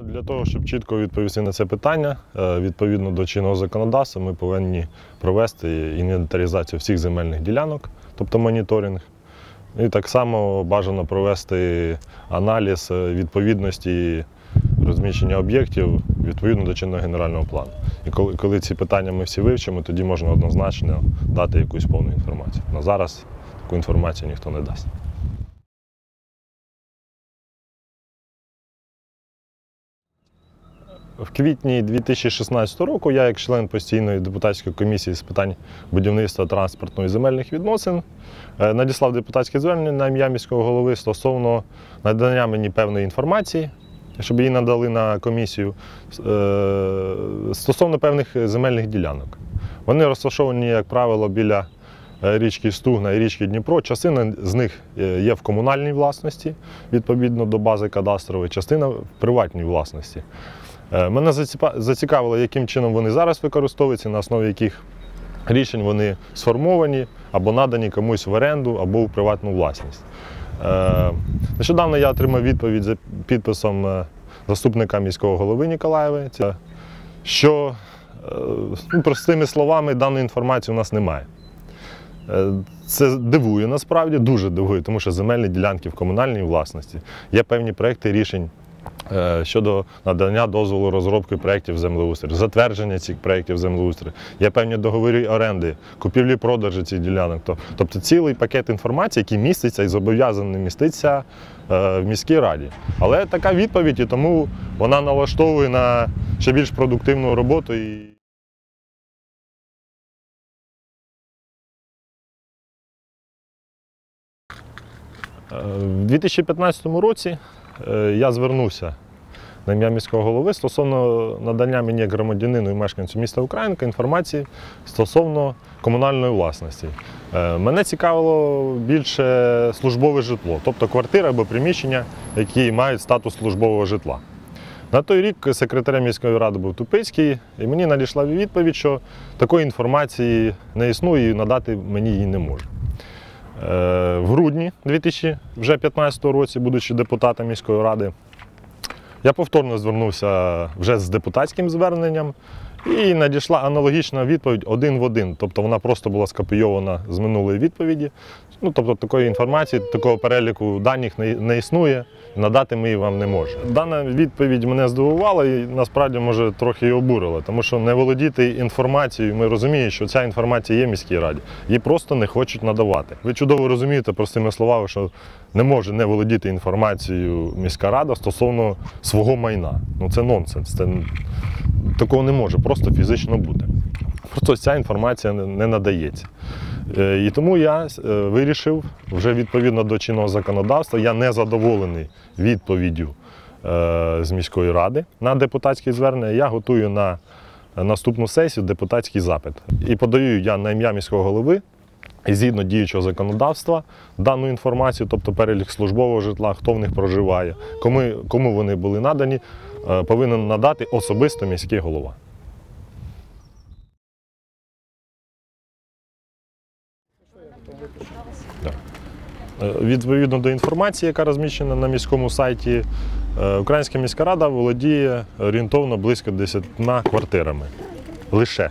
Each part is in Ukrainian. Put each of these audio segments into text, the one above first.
Для того, щоб чітко відповісти на це питання, е, відповідно до чинного законодавства, ми повинні провести інвентаризацію всіх земельних ділянок, тобто моніторинг. І так само бажано провести аналіз е, відповідності розміщення об'єктів відповідно до чинного генерального плану. І коли, коли ці питання ми всі вивчимо, тоді можна однозначно дати якусь повну інформацію. На зараз таку інформацію ніхто не дасть. В квітні 2016 року я, як член постійної депутатської комісії з питань будівництва транспорту і земельних відносин, е, надіслав депутатське звернення на ім'я міського голови стосовно надання мені певної інформації, щоб її надали на комісію е, стосовно певних земельних ділянок. Вони розташовані, як правило, біля е, річки Стугна і річки Дніпро. Частина з них є в комунальній власності, відповідно до бази кадастрової, частина в приватній власності. Е, Мене зацікавило, яким чином вони зараз використовуються, на основі яких рішень вони сформовані або надані комусь в оренду, або в приватну власність. Е, Нещодавно я отримав відповідь за підписом е, заступника міського голови Ніколаєва, що ну, простими словами даної інформації у нас немає. Це дивує насправді, дуже дивує, тому що земельні ділянки в комунальній власності є певні проекти рішень щодо надання дозволу розробки проєктів землеустрою, затвердження цих проєктів землеустрою, є певні договори оренди, купівлі-продажі цих ділянок. Тобто цілий пакет інформації, який міститься і зобов'язаний міститися е, в міській раді. Але така відповідь, і тому вона налаштовує на ще більш продуктивну роботу. Е, В 2015 році е, я звернувся на ім'я міського голови стосовно надання мені як громадянину і мешканцю міста Українка інформації стосовно комунальної власності. Е, Мене цікавило більше службове житло, тобто квартири або приміщення, які мають статус службового житла. На той рік секретарем міської ради був Тупицький, і мені надійшла відповідь, що такої інформації не існує і надати мені її не може. Е, В грудні 2015 році, будучи депутатом міської ради, я повторно звернувся вже з депутатським зверненням, і надійшла аналогічна відповідь один в один. Тобто вона просто була скопійована з минулої відповіді. Ну, тобто такої інформації, такого переліку даних не, існує, надати ми її вам не можемо. Дана відповідь мене здивувала і насправді може трохи і обурила, тому що не володіти інформацією, ми розуміємо, що ця інформація є в міській раді. Її просто не хочуть надавати. Ви чудово розумієте простими словами, що не може не володіти інформацією міська рада стосовно свого майна. Ну це нонсенс. Це такого не може просто фізично бути. Просто ця інформація не надається. Е, І тому я е, вирішив вже відповідно до чинного законодавства, я не задоволений відповіддю е, з міської ради на депутатське звернення. Я готую на наступну сесію депутатський запит. І подаю я на ім'я міського голови і згідно діючого законодавства дану інформацію, тобто перелік службового житла, хто в них проживає, кому, кому вони були надані, повинен надати особисто міський голова. Так. Е, Відповідно до інформації, яка розміщена на міському сайті, е, Українська міська рада володіє орієнтовно близько 10 квартирами. Лише.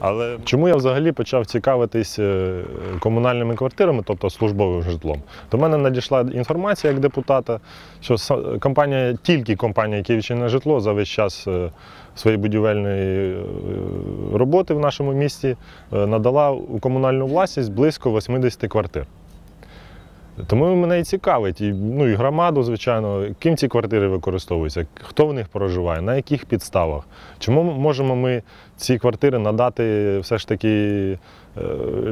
Але чому я взагалі почав цікавитись е, комунальними квартирами, тобто службовим житлом? До мене надійшла інформація як депутата, що компанія, тільки компанія Київщина житло за весь час е, своєї будівельної е, роботи в нашому місті надала у комунальну власність близько 80 квартир. Тому мене і цікавить, і, ну, і громаду, звичайно, ким ці квартири використовуються, хто в них проживає, на яких підставах. Чому можемо ми ці квартири надати все ж таки е,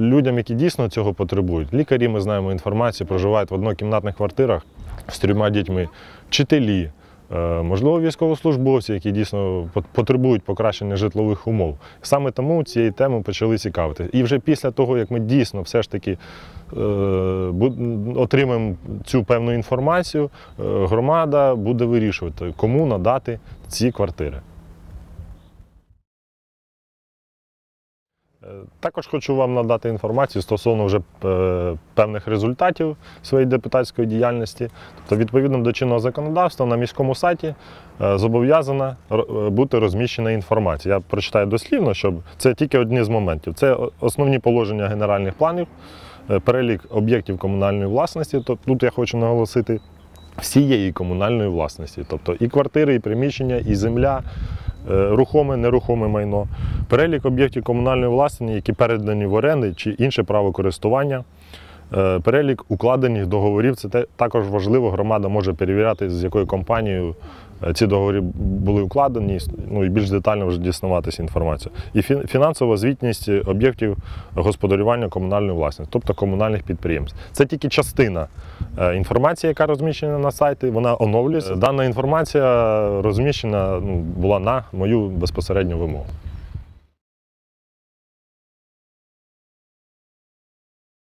людям, які дійсно цього потребують? Лікарі, ми знаємо інформацію, проживають в однокімнатних квартирах з трьома дітьми, вчителі. Е, Можливо, військовослужбовці, які дійсно пот- потребують покращення житлових умов. Саме тому цієї теми почали цікавити. І вже після того, як ми дійсно все ж таки е, отримаємо цю певну інформацію, е, громада буде вирішувати, кому надати ці квартири. Також хочу вам надати інформацію стосовно вже е, певних результатів своєї депутатської діяльності. Тобто, відповідно до чинного законодавства на міському сайті е, зобов'язана е, бути розміщена інформація. Я прочитаю дослівно, щоб це тільки одні з моментів. Це основні положення генеральних планів, е, перелік об'єктів комунальної власності. Тобто, тут я хочу наголосити всієї комунальної власності, тобто і квартири, і приміщення, і земля, е, рухоме, нерухоме майно, перелік об'єктів комунальної власності, які передані в оренди чи інше право користування. Е, Перелік укладених договорів це також важливо. Громада може перевіряти, з якою компанією е, ці договори були укладені, ну і більш детально вже дізнаватися інформацію. І фінансова звітність об'єктів господарювання комунальної власності, тобто комунальних підприємств. Це тільки частина е, інформації, яка розміщена на сайті. Вона оновлюється. Дана інформація розміщена ну, була на мою безпосередню вимогу.